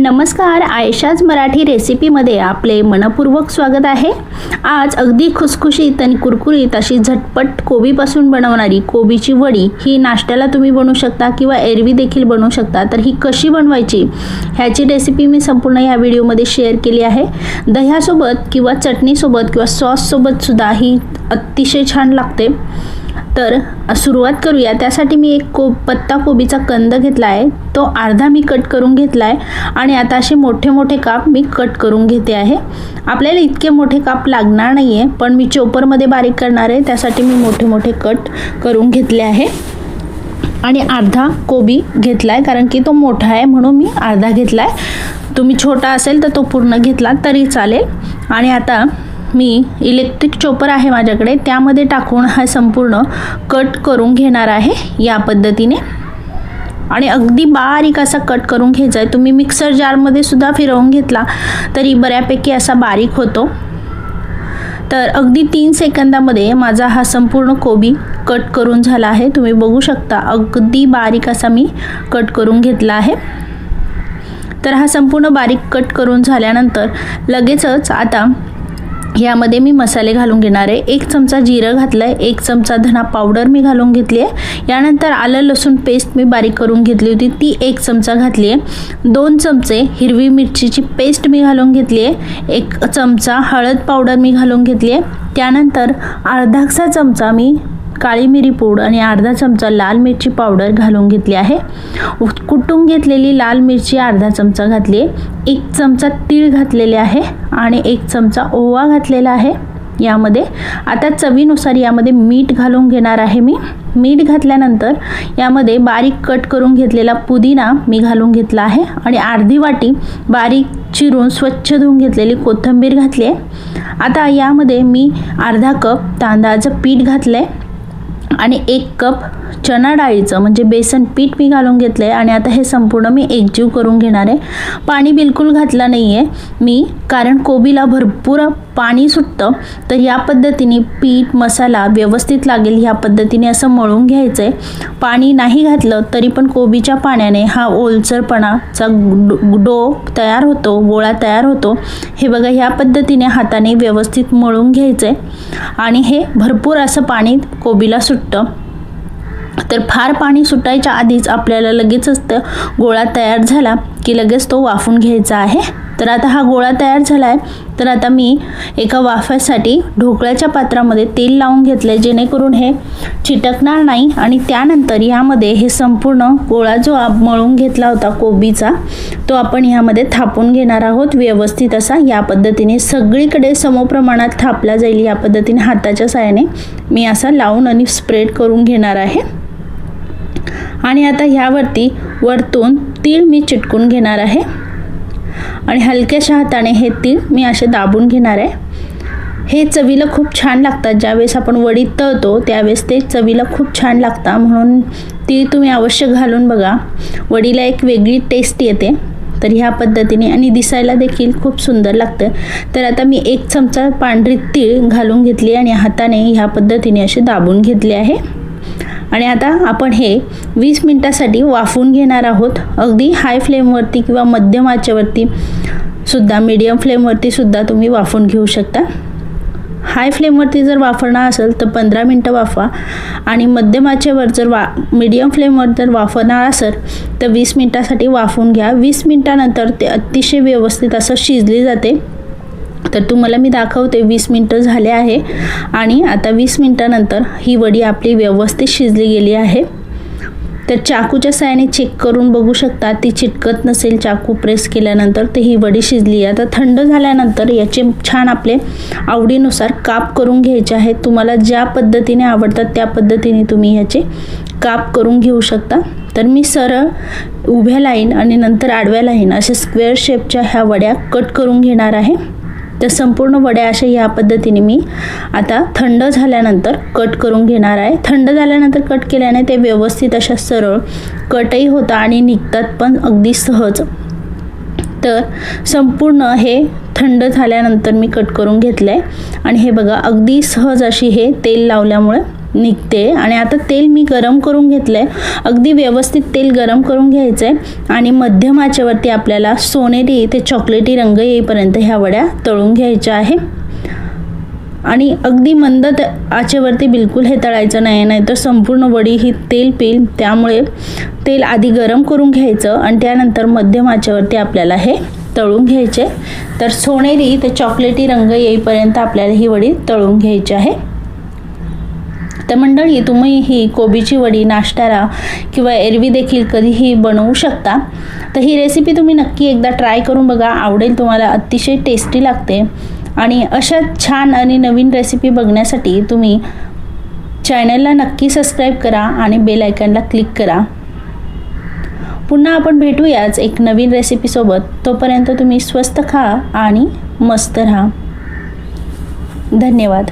नमस्कार आयशाज मराठी रेसिपीमध्ये आपले मनपूर्वक स्वागत आहे. आज अगदी खुसखुशीत आणि कुरकुरीत अशी झटपट कोबीपासून बनवणारी कोबीची वडी ही नाश्त्याला तुम्ही बनवू शकता किंवा एरवी देखील बनवू शकता. तर ही कशी बनवायची ह्याची रेसिपी मी संपूर्ण ह्या व्हिडिओमध्ये शेअर केली आहे. दह्यासोबत किंवा चटणीसोबत किंवा सॉससोबतसुद्धा ही अतिशय छान लागते. तर सुरुवात करूया. त्यासाठी मी एक को पत्ता कोबीचा कंद घेतला आहे तो अर्धा मी कट करून घेतला आहे आणि आता असे मोठे मोठे काप मी कट करून घेते आहे. आपल्याला इतके मोठे काप लागणार नाही आहे पण मी चोपरमध्ये बारीक करणार आहे. त्यासाठी मी मोठे मोठे कट करून घेतले आहे. आणि अर्धा कोबी घेतला आहे कारण की तो मोठा आहे म्हणून मी अर्धा घेतला आहे तुम्ही छोटा असेल तर तो पूर्ण घेतला तरी चालेल. आणि आता मी इलेक्ट्रिक चॉपर आहे माझ्याकडे त्यामध्ये टाकून हा संपूर्ण कट करून घेणार आहे या पद्धतीने. आणि अगदी बारीक असा कट करून घ्यायचा आहे. तुम्ही मिक्सर जारमध्ये सुद्धा फिरवून घेतला तरी बऱ्यापैकी असा बारीक होतो. तर अगदी तीन सेकंदामध्ये माझा हा संपूर्ण कोबी कट करून झाला आहे. तुम्ही बघू शकता अगदी बारीक असा मी कट करून घेतला आहे. तर हा संपूर्ण बारीक कट करून झाल्यानंतर लगेचच आता यामध्ये मी मसाले घालून घेणार आहे. एक चमचा जिरं घातलं आहे एक चमचा धना पावडर मी घालून घेतली आहे. यानंतर आलं लसूण पेस्ट मी बारीक करून घेतली होती ती एक चमचा घातली आहे. दोन चमचे हिरवी मिरचीची पेस्ट मी घालून घेतली आहे. एक चमचा हळद पावडर मी घालून घेतली आहे. त्यानंतर अर्धासा चमचा मी काळी मिरी पूड आणि अर्धा चमचा लाल मिरची पावडर घालून घेतली आहे. कुटून घेतलेली लाल मिरची अर्धा चमचा घातली आहे एक चमचा तीळ घातलेले आहे आणि एक चमचा ओवा घातलेला आहे. यामध्ये आता चवीनुसार यामध्ये मीठ घालून घेणार आहे मी. मीठ घातल्यानंतर यामध्ये बारीक कट करून घेतलेला पुदिना मी घालून घेतला आहे आणि अर्धी वाटी बारीक चिरून स्वच्छ धुवून घेतलेली कोथिंबीर घातली आहे आता यामध्ये मी अर्धा कप तांदळाचं पीठ घातलं आहे आणि एक कप चणा डाळीचं म्हणजे बेसन पीठ मी घालून घेतलं आहे आणि आता हे संपूर्ण मी एकजीव करून घेणार आहे. पाणी बिलकुल घातलं नाही आहे मी कारण कोबीला भरपूर पाणी सुटतं. तर या पद्धतीने पीठ मसाला व्यवस्थित लागेल ह्या पद्धतीने असं मळून घ्यायचं आहे पाणी नाही घातलं तरी पण कोबीच्या पाण्याने हा ओलसरपणाचा डो तयार होतो गोळा तयार होतो. हे बघा ह्या पद्धतीने हाताने व्यवस्थित मळून घ्यायचं आहे आणि हे भरपूर असं पाणी कोबीला सुटतं. तर फार पाणी सुटायच्या आधीच आपल्याला लगेचच तर गोळा तयार झाला की लगेच तो वाफून घ्यायचा आहे. तर आता हा गोळा तयार झाला आहे तर आता मी एका वाफ्यासाठी ढोकळ्याच्या पात्रामध्ये तेल लावून घेतलं आहे जेणेकरून हे चिटकणार नाही आणि त्यानंतर यामध्ये हे संपूर्ण गोळा जो मळून घेतला होता कोबीचा तो आपण ह्यामध्ये थापून घेणार आहोत. व्यवस्थित असा या पद्धतीने सगळीकडे समप्रमाणात थापला जाईल या पद्धतीने हाताच्या साहाय्याने मी असा लावून आणि स्प्रेड करून घेणार आहे. आणि आता ह्यावरती वरतून तीळ मी चिटकून घेणार आहे. आणि हलक्याशा हाताने हे तीळ मी असे दाबून घेणार आहे. हे चवीला खूप छान लागतात. ज्यावेळेस आपण वडीत तळतो त्यावेळेस ते चवीला खूप छान लागतात. म्हणून ती तुम्ही अवश्य घालून बघा. वडीला एक वेगळी टेस्ट येते. तर ह्या पद्धतीने आणि दिसायला देखील खूप सुंदर लागतं. तर आता मी एक चमचा पांढरी तीळ घालून घेतली आणि हाताने ह्या पद्धतीने असे दाबून घेतले आहे. आणि आता आपण हे वीस मिनटासाठी वाफवून घेणार आहोत. अगदी हाय फ्लेमवरती किंवा मध्यम आचेवरती सुद्धा मीडियम फ्लेमवरती सुद्धा तुम्ही वाफून घेऊ शकता. हाय फ्लेमवरती जर वाफरणार असेल तर पंधरा मिनटं वाफवा. आणि मध्यम आचेवर जर वा मीडियम फ्लेमवर जर वाफरणार असेल तर वीस मिनटासाठी वाफवून घ्या. वीस मिनटानंतर ते अतिशय व्यवस्थित असं शिजली जाते. तर तुम्हाला मी दाखवते. वीस मिनटं झाले आहे आणि आता वीस मिनटानंतर ही वडी आपली व्यवस्थित शिजली गेली आहे. तर चाकूच्या साहाय्याने चेक करून बघू शकता. ती चिटकत नसेल चाकू प्रेस केल्यानंतर तर ही वडी शिजली आहे. आता थंड झाल्यानंतर याचे छान आपले आवडीनुसार काप करून घ्यायचे आहेत तुम्हाला ज्या पद्धतीने आवडतात त्या पद्धतीने तुम्ही ह्याचे काप करून घेऊ शकता. तर मी सरळ उभ्या लाईन आणि नंतर आडव्या लाईन अशा स्क्वेअर शेपच्या ह्या वड्या कट करून घेणार आहे. तर संपूर्ण वड्या अशा या पद्धतीने मी आता थंड झाल्यानंतर कट करून घेणार आहे. थंड झाल्यानंतर कट केल्याने ते व्यवस्थित अशा सरळ कटही होतं आणि निघतात पण अगदी सहज. तर संपूर्ण हे थंड झाल्यानंतर मी कट करून घेतलं आहे आणि हे बघा अगदी सहज अशी हे तेल लावल्यामुळे निघते. आणि आता तेल मी गरम करून घेतलं आहे अगदी व्यवस्थित तेल गरम करून घ्यायचं आहे आणि मध्यम आचेवरती आपल्याला सोनेरी ते चॉकलेटी रंग येईपर्यंत ह्या वड्या तळून घ्यायच्या आहे. आणि अगदी मंद आचेवरती बिलकुल हे तळायचं नाही नाही तर संपूर्ण वडी ही तेल पिल त्यामुळे तेल आधी गरम करून घ्यायचं आणि त्यानंतर मध्यम आचेवरती आपल्याला हे तळून घ्यायचे. तर सोनेरी ते चॉकलेटी रंग येईपर्यंत आपल्याला ही वडी तळून घ्यायची आहे. तर मंडळी तुम्ही ही कोबीची वडी नाश्त्याला किंवा एरवी देखील कधीही बनवू शकता. तर ही रेसिपी तुम्ही नक्की एकदा ट्राय करून बघा. आवडेल तुम्हाला अतिशय टेस्टी लागते. आणि अशा छान आणि नवीन रेसिपी बघण्यासाठी तुम्ही चॅनलला नक्की सबस्क्राईब करा आणि बेल आयकॉनला क्लिक करा. पुन्हा आपण भेटूयाच एक नवीन रेसिपीसोबत तोपर्यंत तुम्ही स्वस्त खा आणि मस्त राहा. धन्यवाद.